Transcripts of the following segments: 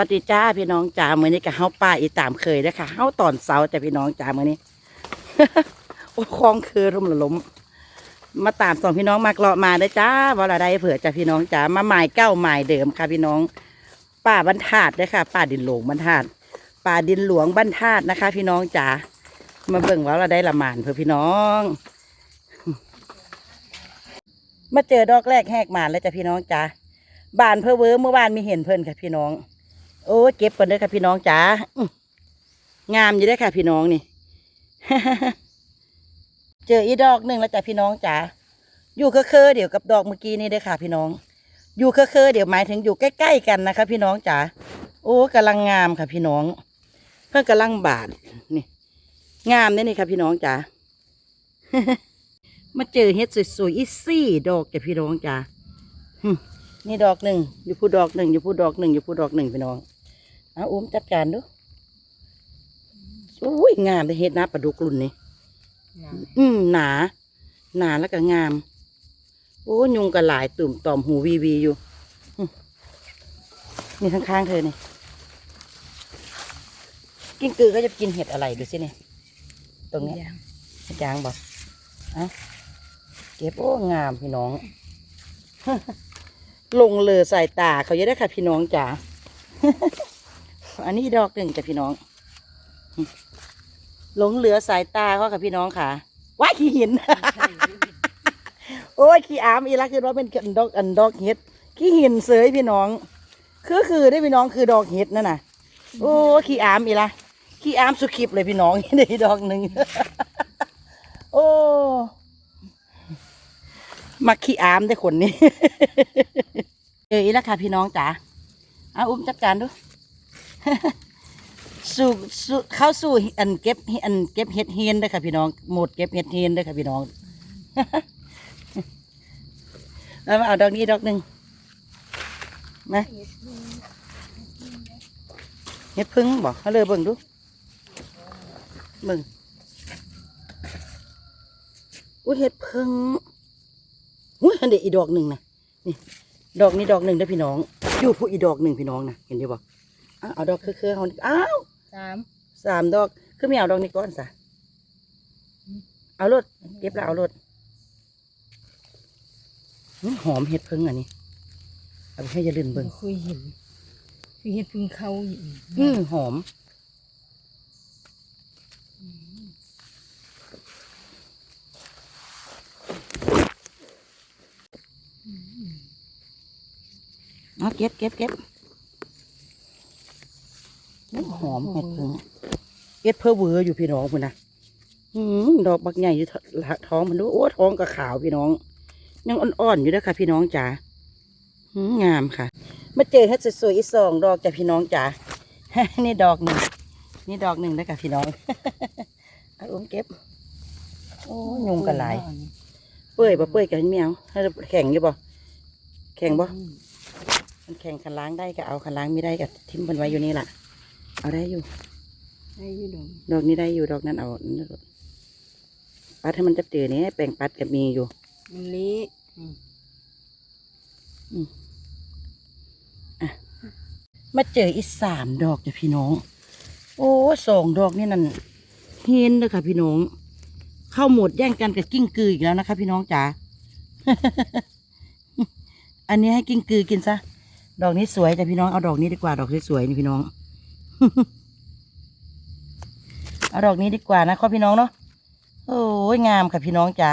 สวัสดีจ้าพี่น้องจ้ามื้อนี้ก็เฮาป้าอีตามเคยเด้ค่ะเฮาตอนเสาร์จ้ะพี่น้องจ้ามื้อนี้โอ้คลองคือร่มละล้มมาตามสองพี่น้องมากเลาะมาเด้จ้าว่าละได้เผื่อจ้ะพี่น้องจ้ามาหมายเก้าหมายเดิมค่ะ พี่น้องป่าบรรทัดเด้อค่ะป่าดินหลวงบรรทัดป่าดินหลวงบรรทัดนะคะ พี่น้องจ้ามาเบิ่งว่าเราได้ละหมานเพื่อพี่น้อง มาเจอดอกแรกแหกหมานแล้วจ้ะพี่น้องจ้าบานเพื่อเวอเมื่อวานมีเห็นเพิ่นค่ะพี่น้อง โอ้เก็บก่อนเด้อค่ะพี่น้องจ๋างามอยู่เด้ค่ะ พี่น้องนี่ เจออีดอกหนึ่งแล้วจ้ะพี่น้องจ๋าอยู่เคอเดี๋ยวกับดอกเมื่อกี้นี่เด้อค่ะ พี่น้อง อยู่เคอเดี๋ยวหมายถึงอยู่ใกล้ๆกันนะคะ พี่น้องจ๋าโอ้กำลังงามค่ะ พี่น้อง เพิ่งกำลังบานนี่ งามเนี่ยนี่ค่ะ พี่น้องจ๋ามาเจอเฮ็ดสวยๆอีซี่ดอกจ้ะพี่น้องจ๋านี่ดอกหนึ่งอยู่ผู้ดอกหนึ่งอยู่ผู้ดอกหนึ่งอยู่ผู้ดอกหนึ่งพี่น้อง เอาอุ้มจัดการดูโอ้ยงามเลยเฮ็ดนะปลาดุกรุ่นนี้อืมหนา หนาแล้วก็งาม โอ้ยุงก็หลายตุ่มต่อมหูวีวีอยู่อืมนี่ข้างๆเธอนี่กิ้งกือก็จะกินเห็ดอะไรดูสิเนี่ยตรงเนี้ยเห็ดยางบอกอะเก็บโอ้งามพี่น้อง ลงเลอสายตาเขาจะได้ค่ะพี่น้องจ๋า อันนี้ดอกหนึ่งจ้ะพี่น้อง หลงเหลือสายตาเขาค่ะพี่น้องค่ะว้ายขี้หิน โอ้ยขี้อามอีลักคือว่าเป็นดอกอันดอกเห็ดขี้หินเสยพี่น้อง คือคือได้พี่น้องคือดอกเห็ดนั่นน่ะ โอ้ยขี้อามอีละขี้อามสุขิบเลยพี่น้องได้ดอกหนึ่งโอ้มาขี้อามได้คนนี้เอออีละค่ะพี่น้องจ๋าเอาอุ้มจัดการดู สู่สู่เข้าสู่อันเก็บอันเก็บเห็ดเฮียนเด้อค่ะพี่น้องหมดเก็บเห็ดเฮียนเด้อค่ะพี่น้องเอามาเอาดอกนี้ดอกหนึ่งนะเห็ดพึ่งบอกเขาเลยเบิ่งดูเบิ่งอุ้ยเห็ดพึ่งอุ้ยอันเด็กอีดอกหนึ่งนะนี่ดอกนี้ดอกหนึ่งเด้อพี่น้องอยู่ผู้อีดอกหนึ่งพี่น้องนะเห็นอยู่บอก เอาเอาดอกคือๆเขาอ้าวสามสามดอก คือไม่เอาดอกนี้ก่อนสะเอารถเก็บแล้วเอารถอื้อหอมเห็ดพึ่งอันนี้เอาไปให้ยายลืนเบิ่งบ่เคยเห็นคือเห็ดพึ่งเขาอยู่อืมหอมเอาเก็บเก็บเก็บอื้อ หอมเห็ดพึ่งเอ็ดเพื่อเวออยู่พี่น้องคุณนะอืมดอกบักใหญ่อยู่ท้องมันดูโอ้ท้องกับขาวพี่น้อง ยังอ่อนๆอยู่ด้วยค่ะ พี่น้องจ๋าหืมงามค่ะ มาเจอเฮ็ดสวยๆอีกสองดอกจ้ะพี่น้องจ๋านี่ดอกหนึ่งนี่ดอกหนึ่งแล้วกับพี่น้องเอาอุ้มเก็บโอ้ยุงกันหลาย เปื่อยบ่เปื่อยกันแมวให้แข็งอยู่บ่แข็งบ่มันแข็งคันล้างได้ก็เอาคันล้างไม่ได้ก็ทิ้งมันไว้อยู่นี่ล่ะ เอาได้อยู่ไอ้อยูดงดอกนี้ได้อยู่ดอกนั้นเอานั่นเถอะปัดให้มันจะเจอนี้แปลงปัดก็มีอยู่มันเละอืมมาเจออีกสามดอกจ้ะพี่น้อง โอ้สองดอกนี่นั่นเห็นเลยค่ะพี่น้อง เข้าหมดแย่งกันกับกิ้งกืออีกแล้วนะคะ พี่น้องจ๋าอันนี้ให้กิ้งกือกินซะดอกนี้สวยจ้ะพี่น้องเอาดอกนี้ดีกว่าดอกสวยๆนี่พี่น้อง เอาดอกนี้ดีกว่านะข้อพี่น้องเนาะโอ้ยงามค่ะพี่น้องจ๋า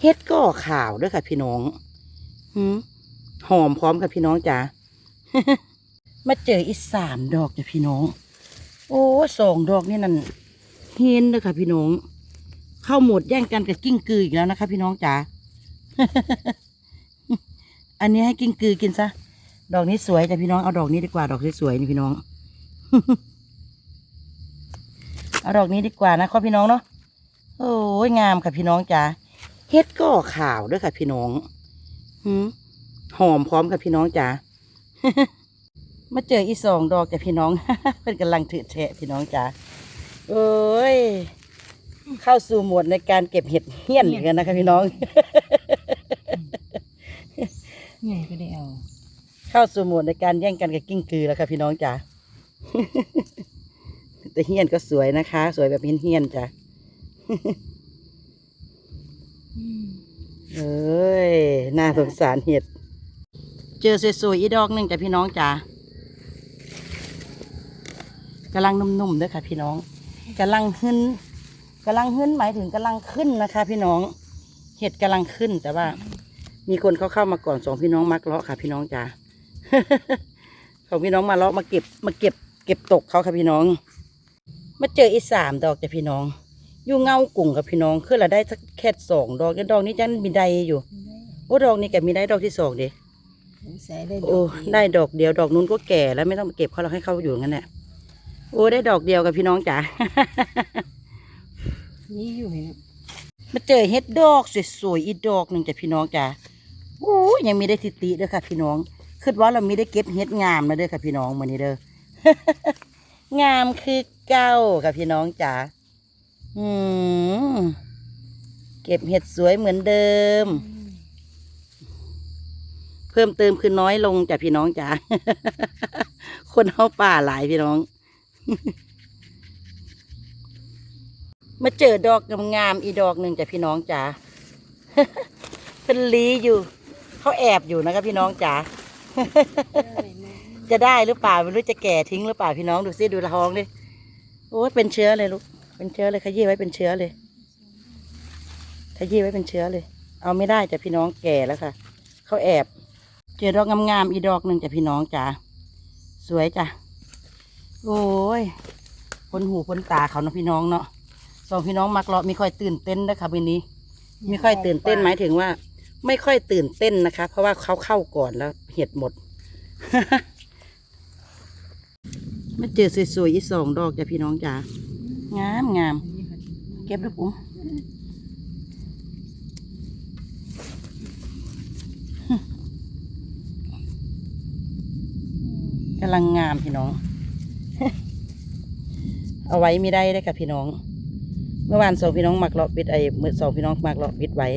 เฮ็ดก็ขาวด้วยค่ะพี่น้องหืมหอมพร้อมค่ะพี่น้องจ๋ามาเจออีกสามดอกจ้ะพี่น้อง โอ้สองดอกนี่นั่นเห็นเลยค่ะพี่น้อง เข้าหมดแย่งกันกับกิ้งกืออีกแล้วนะคะ พี่น้องจ๋าอันนี้ให้กิ้งกือกินซะดอกนี้สวยจ้ะพี่น้องเอาดอกนี้ดีกว่าดอกสวยๆนี่พี่น้อง เอาดอกนี้ดีกว่านะข้อพี่น้องเนาะโอ้ยงามค่ะพี่น้องจ๋าเฮ็ดก็ขาวด้วยค่ะพี่น้องหืมหอมพร้อมค่ะพี่น้องจ๋ามาเจออีสองดอกจ้ะพี่น้องเพิ่นกำลังถือแฉะพี่น้องจ๋าเอ้ยเข้าสู่โหมดในการเก็บเห็ดเหี้ยนอีกแล้วนะคะพี่น้องใหญ่ก็ได้เอา เข้าสู่โหมดในการแย่งกันกับกิ้งกือแล้วค่ะพี่น้องจ๋า แต่เฮียนก็สวยนะคะ สวยแบบเฮียนๆจ้ะเอ้ย น่าสงสารเห็ด เจอสวยๆอีดอกหนึ่งจ้ะพี่น้องจ๋ากำลังนุ่มๆเด้วยค่ะ พี่น้องกำลังขึ้นกำลังขึ้นหมายถึงกำลังขึ้นนะคะ พี่น้อง เห็ดกำลังขึ้นแต่ว่า มีคนเขาเข้ามาก่อนสองพี่น้องมักเลาะค่ะ พี่น้องจ๋าสองพี่น้องมาเลาะมาเก็บมาเก็บ เก็บตกเขาค่ะพี่น้อง มาเจออีกสามดอกจ้ะพี่น้อง อยู่เงากุ่งกับพี่น้องคือละได้สักแค่สองดอกแล้วดอกนี้จันมีใดอยู่ โอ้ดอกนี้แกมีได้ดอกที่สองเด้ใส่ได้ดโอ้อกเยวได้ดอกเดียวดอกนู้นก็แก่แล้วไม่ต้องไปเก็บเขาเราให้เขาอยู่งั้นแหละโอ้ได้ดอกเดียวกับพี่น้องจ๋านี่อยู่เห็นมาเจอเฮ็ดดอกสวยๆอีกดอกหนึ่งจ้ะพี่น้องจ๋าโอ้ยยังมีได้ทิติเด้อค่ะพี่น้องคิดว่าเรามีได้เก็บเฮ็ดงามนะเด้อค่ะพี่น้องมื้อนี้เด้อ งามคือเก้าค่ะพี่น้องจ๋าอืมเก็บเห็ดสวยเหมือนเดิม เพิ่มเติมคือน้อยลงจ้ะพี่น้องจ๋าคนเข้าป่าหลายพี่น้อง มาเจอดอกงามๆอีดอกหนึ่งจ้ะพี่น้องจ๋าเป็นลีอยู่ เขาแอบอยู่นะครับพี่น้องจ๋า จะได้หรือเปล่าไม่รู้จะแก่ทิ้งหรือเปล่าพี่น้องดูซิดูท้องดิโอ้ยเป็นเชื้อเลยลูกเป็นเชื้อเลยขยี้ไว้เป็นเชื้อเลยขยี้ไว้เป็นเชื้อเลย เอาไม่ได้จ้ะพี่น้องแก่แล้วค่ะเขาแอบ เจอดอกงามๆอีดอกหนึ่งจ้ะพี่น้องจ๋าสวยจ้ะโอ้ยพ้นหูพ้นตาเขาเนาะพี่น้องเนาะสองพี่น้องมักเลาะมีค่อยตื่นเต้นนะคะวันนี้ไม่ค่อยตื่นเต้นหมายถึงว่า ไม่ค่อยตื่นเต้นนะคะ เพราะว่าเขาเข้าก่อนแล้วเห็ดหมด มาเจอสวยๆอีสองดอกจ้ะพี่น้องจ๋างามงามเก็บด้วยปุ๋มกำลังงามพี่น้อง เอาไว้ไม่ได้เลยค่ะพี่น้อง เมื่อวานสองพี่น้องหมักเลาะปิดไอ้เมื่อสองพี่น้องหมักเลาะปิดไว้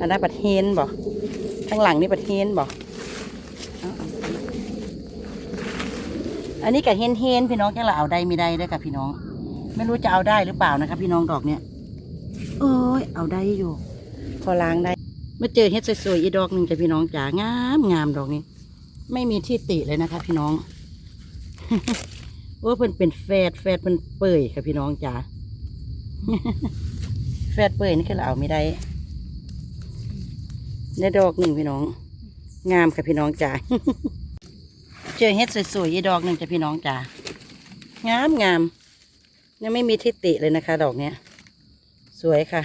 อันนั้นปัดเฮนบ่ข้างหลังนี่ปัดเฮนบอาเอา อันนี้กับเฮนเฮนพี่น้องแค่เราเอาได้ไม่ได้เด้อค่ะพี่น้อง ไม่รู้จะเอาได้หรือเปล่านะคะพี่น้องดอกเนี้ยเอ้ยเอาได้อยู่ พอล้างได้มาเจอเฮ็ดสวยๆอีดอกหนึ่งจ้ะพี่น้องจ๋างามงามดอกนี้ ไม่มีที่ติเลยนะคะ พี่น้องโอ้เพิ่นเป็นแฟดแฟดเพิ่นเปื่อยค่ะพี่น้องจ๋าแฟดเปื่อยนี่คือเราเอาไม่ได้ได้ดอกหนึ่งพี่น้อง งามค่ะพี่น้องจ๋า เจอเฮ็ดสวยๆอีดอกหนึ่งจ้ะพี่น้องจ๋างามงามยังไม่มีทิฏติเลยนะคะ ดอกเนี้ย สวยค่ะ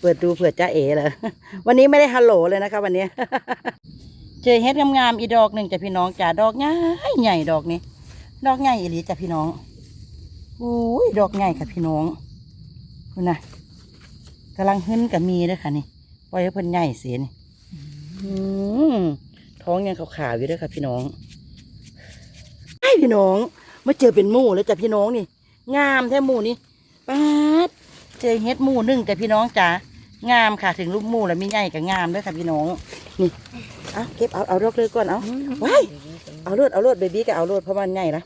เปิดดูเผื่อจ้าเอ๋เลยวันนี้ไม่ได้ฮัลโหลเลยนะคะ วันนี้เจอเฮ็ดงามๆอีดอกหนึ่งจ้ะพี่น้องจ๋าดอกใหญ่ใหญ่ดอกนี้ ดอกใหญ่อีหลีจ้ะพี่น้องอุ้ยดอกใหญ่ค่ะพี่น้องคุณนะกำลังหึ้นกับมีเด้วยค่ะนี่ปล่อยให้เพิ่นใหญ่เสียนี่ ท้องยังขาวๆอยู่ด้วยค่ะพี่น้องไอ้พี่น้อง มาเจอเป็นหมู่แล้วจ้ะพี่น้องนี่ งามแท้หมู่นี่ป๊าดเจอเฮ็ดหมู่หนึ่งจ้ะพี่น้องจ๋างามค่ะถึงลูกหมู่แล้วมีใหญ่กับงามด้วยค่ะพี่น้อง นี่เอาเก็บเอาเอาดอกเลยก่อนเอาว้ายเอารวดเอารวดเบบี้ก็เอารวดเพราะมันใหญ่ละ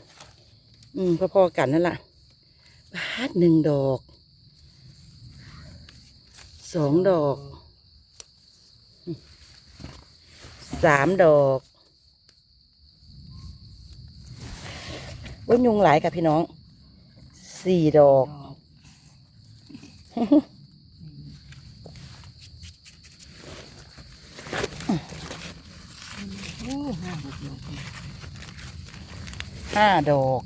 อืมพอๆกันนั่นแหละบาทหนึ่งดอกสองดอก สามดอกว่ายุงหลายกับพี่น้องสี่ดอก ห้าดอก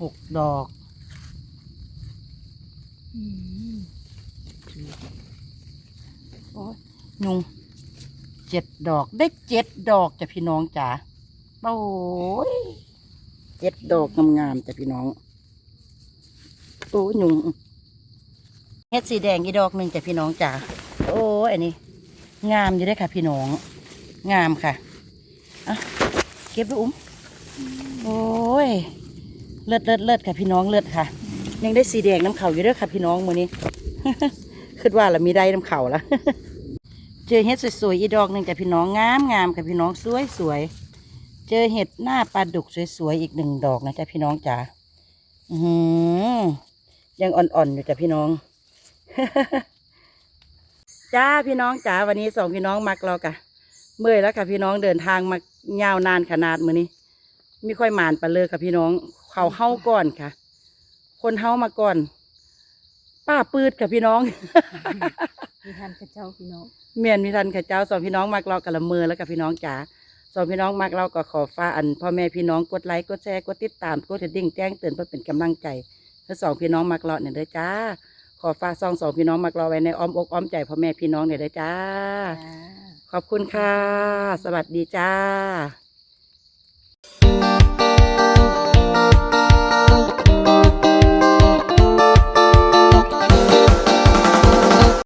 หกดอก โอ้ยยุงเจ็ดดอกได้เจ็ดดอกจ้ะพี่น้องจ๋าโอ้ยเจ็ดดอกงามๆจ้ะพี่น้องโอ้ยยุงเฮ็ดสีแดงอีดอกหนึ่งจ้ะพี่น้องจ๋าโอ้ยอันนี้ งามอยู่ได้ค่ะ พี่น้อง งามค่ะอะเก็บดูอุ้มโอ้ยเลิศเลิศเลิศค่ะพี่น้องเลิศค่ะ ยังได้สีแดงน้ำเข่าอยู่ด้วยค่ะพี่น้องมือนี้คิดว่าละมีได้น้ำเข่าละเจอเห็ดสวยๆอีดอกหนึ่งกับพี่น้องงามงามกับพี่น้องสวยสวยเจอเห็ดหน้าปลาดุกสวยๆอีกหนึ่งดอกนะจ๊ะพี่น้องจ๋าอือหือยังอ่อนๆอยู่จ้ะพี่น้องจ้าพี่น้องจ๋าวันนี้สองพี่น้องมักเรากะเมื่อยแล้วค่ะพี่น้องเดินทางมายาวนานขนาดมือนี้ไม่ค่อยหมานไปเลยค่ะพี่น้องเขาเฮ้าก่อนค่ะ คนเฮามาก่อน ป้าปืดกับพี่น้อง มีทันกับเจ้าพี่น้องเมียนมีทันกับเจ้าสองพี่น้องมากเรากับละเมอแล้วกับพี่น้องจ๋าสองพี่น้องมากเราก็ขอฝ้าอันพ่อแม่พี่น้องกดไลค์กดแชร์กดติดตามกดติดดิ่งแจ้งเตือนเพื่อเป็นกำลังใจเพื่สองพี่น้องมากเราเนี่ยเด้อจ้า ขอฝ้าซองสองพี่น้องมากเราไว้ในอ้อมอกอ้อมใจพ่อแม่พี่น้องเนี่ยเด้อจ้จ้า ขอบคุณค่ะ สวัสดีจ้า